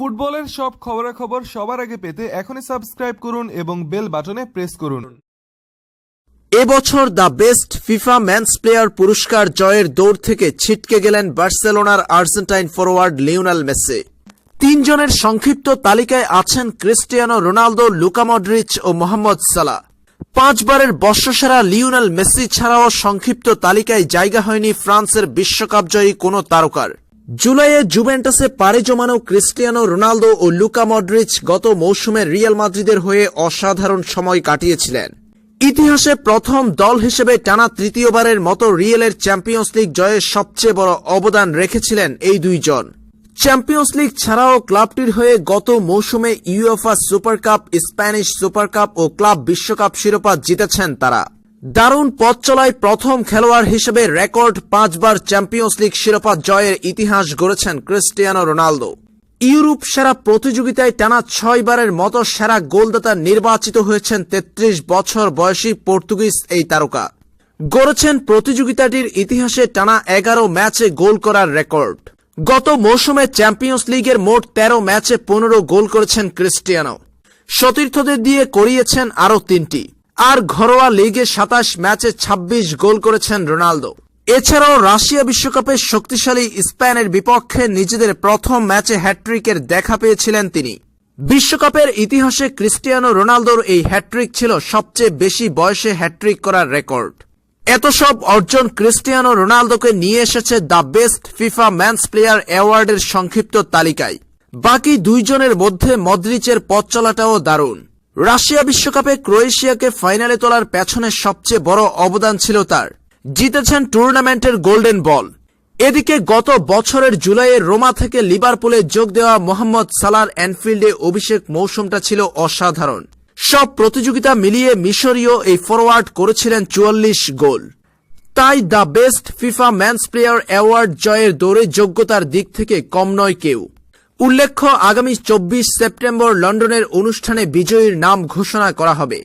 ফুটবলের সব খবরাখবর সবার আগে পেতে এখনই সাবস্ক্রাইব করুন এবং বেল বাটনে প্রেস করুন। এবছর the best FIFA men's player পুরস্কার জয়ের দৌড় থেকে ছিটকে গেলেন বার্সেলোনার আর্জেন্টাইন ফরওয়ার্ড লিওনাল মেসি। তিনজনের সংক্ষিপ্ত তালিকায় আছেন ক্রিস্টিয়ানো রোনালদো, লুকা মডরিচ ও মোহাম্মদ সালা পাঁচবারের বর্ষসেরা লিওনাল মেসি ছাড়াও সংক্ষিপ্ত তালিকায় জায়গা হয়নি ফ্রান্সের বিশ্বকাপ জয়ী কোনো তারকার। জুলাইয়ে জুভেন্টাসে পাড়ি জমানো ক্রিস্টিয়ানো রোনালদো ও লুকা মডরিচ গত মৌসুমে রিয়াল মাদ্রিদের হয়ে অসাধারণ সময় কাটিয়েছিলেন। ইতিহাসে প্রথম দল হিসেবে টানা তৃতীয়বারের মতো রিয়েলের চ্যাম্পিয়ন্স লিগ জয়ে সবচেয়ে বড় অবদান রেখেছিলেন এই দুইজন। চ্যাম্পিয়ন্স লিগ ছাড়াও ক্লাবটির হয়ে গত মৌসুমে UEFA super cup Spanish super cup ও ক্লাব বিশ্বকাপ শিরোপা জিতেছেন তারা। দারুণ পথ চলায় প্রথম খেলোয়াড় হিসেবে রেকর্ড পাঁচবার চ্যাম্পিয়ন্স লিগ শিরোপা জয়ের ইতিহাস গড়েছেন ক্রিস্টিয়ানো রোনালদো। ইউরোপ সেরা প্রতিযোগিতায় টানা ছয়বারের মতো সেরা গোলদাতা নির্বাচিত হয়েছেন ৩৩ বছর বয়সী পর্তুগিজ এই তারকা। গড়েছেন প্রতিযোগিতাটির ইতিহাসে টানা এগারো ম্যাচে গোল করার রেকর্ড। গত মৌসুমে চ্যাম্পিয়ন্স লিগের মোট তেরো ম্যাচে পনেরো গোল করেছেন ক্রিস্টিয়ানো। সতীর্থদের দিয়ে করিয়েছেন আরও তিনটি। আর ঘরোয়া লিগে সাতাশ ম্যাচে ২৬ গোল করেছেন রোনালদো। এছাড়াও রাশিয়া বিশ্বকাপে শক্তিশালী স্পেনের বিপক্ষে নিজেদের প্রথম ম্যাচে হ্যাট্রিকের দেখা পেয়েছিলেন তিনি। বিশ্বকাপের ইতিহাসে ক্রিস্টিয়ানো রোনালদোর এই হ্যাট্রিক ছিল সবচেয়ে বেশি বয়সে হ্যাট্রিক করার রেকর্ড। এত সব অর্জন ক্রিস্টিয়ানো রোনালদোকে নিয়ে এসেছে the best FIFA men's player অ্যাওয়ার্ডের সংক্ষিপ্ত তালিকায়। বাকি দুইজনের মধ্যে মদ্রিচের পথ চলাটাও দারুণ। রাশিয়া বিশ্বকাপে ক্রোয়েশিয়াকে ফাইনালে তোলার পেছনে সবচেয়ে বড় অবদান ছিল তার। জিতেছেন টুর্নামেন্টের গোল্ডেন বল। এদিকে গত বছরের জুলাইয়ে রোমা থেকে লিভারপুলে যোগ দেওয়া মোহাম্মদ সালার অ্যানফিল্ডে অভিষেক মৌসুমটা ছিল অসাধারণ। সব প্রতিযোগিতা মিলিয়ে মিশরীয় এই ফরওয়ার্ড করেছিলেন চুয়াল্লিশ গোল। তাই the best FIFA men's player award জয়ের দৌড়ে যোগ্যতার দিক থেকে কম নয় কেউ। উল্লেখ্য আগামী চব্বিশ সেপ্টেম্বর লন্ডনের অনুষ্ঠানে বিজয়ীর নাম ঘোষণা করা হবে।